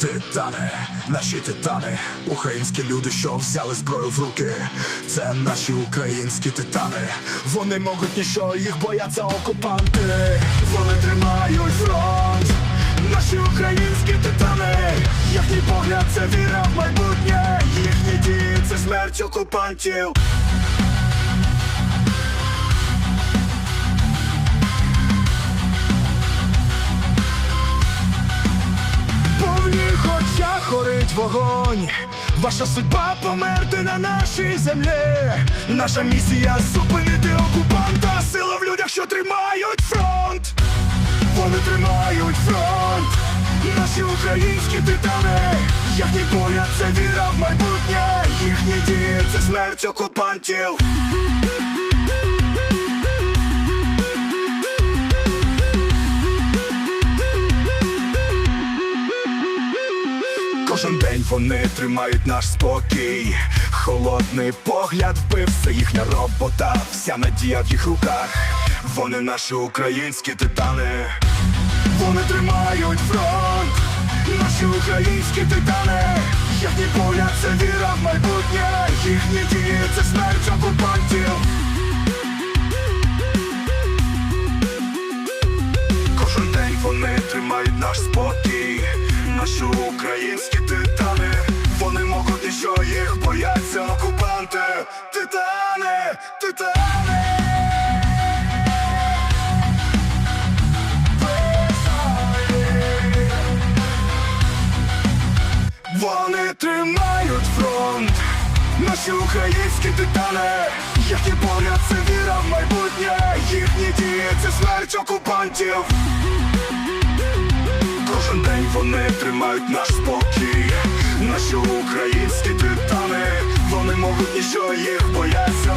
Титани, наші титани, українські люди, що взяли зброю в руки. Це наші українські титани. Вони можуть ніщо, їх бояться окупанти. Вони тримають фронт. Наші українські титани. Їхній погляд це віра в майбутнє. Їхні дії це смерть окупантів. Вогонь. Ваша судьба померти на нашій землі. Наша місія зупинити окупанта. Сила в людях, що тримають фронт. Вони тримають фронт. Наші українські титани. Їхній погляд це віра в майбутнє. Їхні дії це смерть окупантів. День вони тримають наш спокій. Холодний погляд вбив, це їхня робота, вся надія в їх руках. Вони наші українські титани. Вони тримають фронт, наші українські титани. Їхній погляд це віра в майбутнє. Їхні дії це смерть окупантів. Кожен день вони тримають наш спокій, наші українські бояться окупанти. Титани, титани. Вони тримають фронт, наші українські титани. Їхній погляд це віра в майбутнє. Їхні дії це смерть окупантів. День вони тримають наш спокій. Наші українські титани. Вони можуть нічого їх бояться.